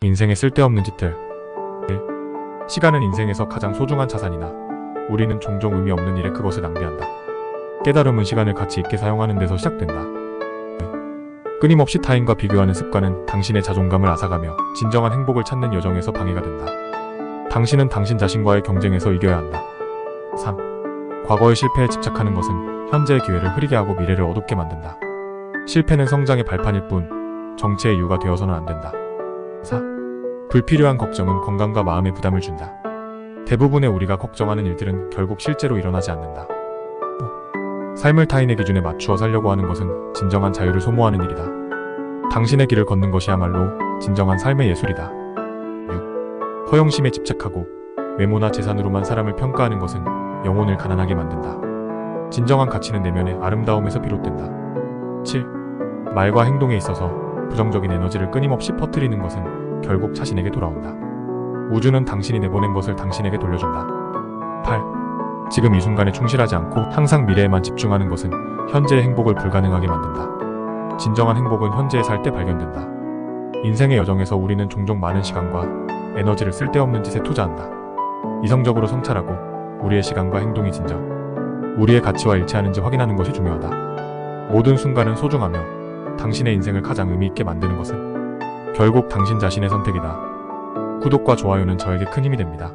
인생에 쓸데없는 짓들 1. 시간은 인생에서 가장 소중한 자산이나 우리는 종종 의미 없는 일에 그것을 낭비한다. 깨달음은 시간을 가치 있게 사용하는 데서 시작된다. 2. 끊임없이 타인과 비교하는 습관은 당신의 자존감을 앗아가며 진정한 행복을 찾는 여정에서 방해가 된다. 당신은 당신 자신과의 경쟁에서 이겨야 한다. 3. 과거의 실패에 집착하는 것은 현재의 기회를 흐리게 하고 미래를 어둡게 만든다. 실패는 성장의 발판일 뿐 정체의 이유가 되어서는 안 된다. 4. 불필요한 걱정은 건강과 마음에 부담을 준다. 대부분의 우리가 걱정하는 일들은 결국 실제로 일어나지 않는다. 5. 삶을 타인의 기준에 맞추어 살려고 하는 것은 진정한 자유를 소모하는 일이다. 당신의 길을 걷는 것이야말로 진정한 삶의 예술이다. 6. 허영심에 집착하고 외모나 재산으로만 사람을 평가하는 것은 영혼을 가난하게 만든다. 진정한 가치는 내면의 아름다움에서 비롯된다. 7. 말과 행동에 있어서 부정적인 에너지를 끊임없이 퍼뜨리는 것은 결국 자신에게 돌아온다. 우주는 당신이 내보낸 것을 당신에게 돌려준다. 8. 지금 이 순간에 충실하지 않고 항상 미래에만 집중하는 것은 현재의 행복을 불가능하게 만든다. 진정한 행복은 현재에 살 때 발견된다. 인생의 여정에서 우리는 종종 많은 시간과 에너지를 쓸데없는 짓에 투자한다. 이성적으로 성찰하고 우리의 시간과 행동이 진정 우리의 가치와 일치하는지 확인하는 것이 중요하다. 모든 순간은 소중하며 당신의 인생을 가장 의미 있게 만드는 것은 결국 당신 자신의 선택이다. 구독과 좋아요는 저에게 큰 힘이 됩니다.